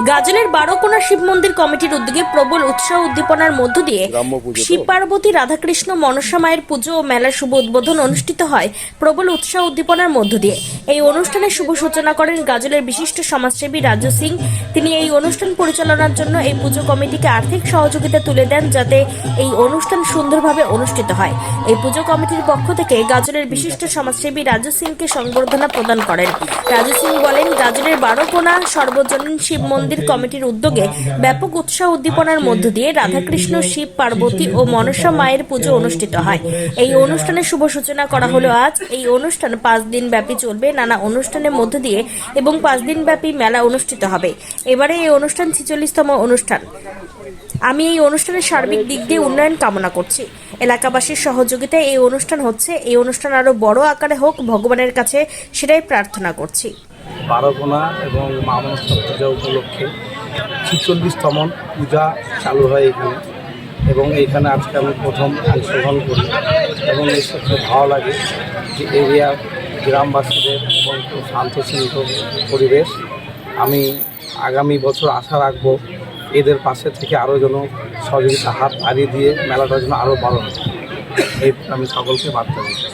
গাজলের বারোকোনা শিব মন্দির কমিটির উদ্যোগে প্রবল উৎসাহ উদ্দীপনার মধ্য দিয়ে? শিব পার্বতী রাধাকৃষ্ণ মনসা মায়ের পুজো ও মেলার শুভ উদ্বোধন অনুষ্ঠিত হয় প্রবল উৎসাহ উদ্দীপনার মধ্য দিয়ে এই অনুষ্ঠানের শুভ সূচনা করেন গাজলের বিশিষ্ট সমাজসেবী রাজু সিং। তিনি এই অনুষ্ঠান পরিচালনার জন্য এই পুজো কমিটিকে আর্থিক সহযোগিতা তুলে দেন যাতে এই অনুষ্ঠান সুন্দরভাবে অনুষ্ঠিত হয়। এই পুজো কমিটির পক্ষ থেকে গাজলের বিশিষ্ট সমাজসেবী রাজু সিংকে সংবর্ধনা প্রদান করেন। রাজু সিং বলেন, গাজলের বারোকোনা সর্বজনীন শিব মন্দির কমিটির উদ্যোগে ব্যাপক উৎসাহ উদ্দীপনার মধ্য দিয়ে রাধাকৃষ্ণ, শিব, পার্বতী ও মনসা মায়ের পুজো অনুষ্ঠিত হয়। এই অনুষ্ঠানের শুভ সূচনা করা হলো আজ এই অনুষ্ঠান পাঁচ দিন ব্যাপী চলবে। নানা অনুষ্ঠানের মধ্য দিয়ে এবং পাঁচ দিন ব্যাপী মেলা অনুষ্ঠিত হবে। এবারে এই অনুষ্ঠান ছিচল্লিশতম অনুষ্ঠান। আমি এই অনুষ্ঠানের সার্বিক দিক দিয়ে উন্নয়ন কামনা করছি। এলাকাবাসীর সহযোগিতায় এই অনুষ্ঠান হচ্ছে। এই অনুষ্ঠান আরও বড় আকারে হোক, ভগবানের কাছে সেটাই প্রার্থনা করছি। বারোকোনা এবং মা পূজা উপলক্ষে ছিচল্লিশতম পূজা চালু হয় এখানে। এবং এইখানে আজকে আমি প্রথম অংশগ্রহণ করি। এবং এসে খুব ভালো লাগে যে এরিয়ার গ্রামবাসীদের এবং শান্তশৃঙ্খ পরিবেশ। আমি আগামী বছর আশা রাখব এদের পাশে থেকে আরও যেন সহযোগিতা হাত বাড়িয়ে দিয়ে মেলাটা যেন আরও বড় হয় এই আমি সকলকে বার্তা দিচ্ছি।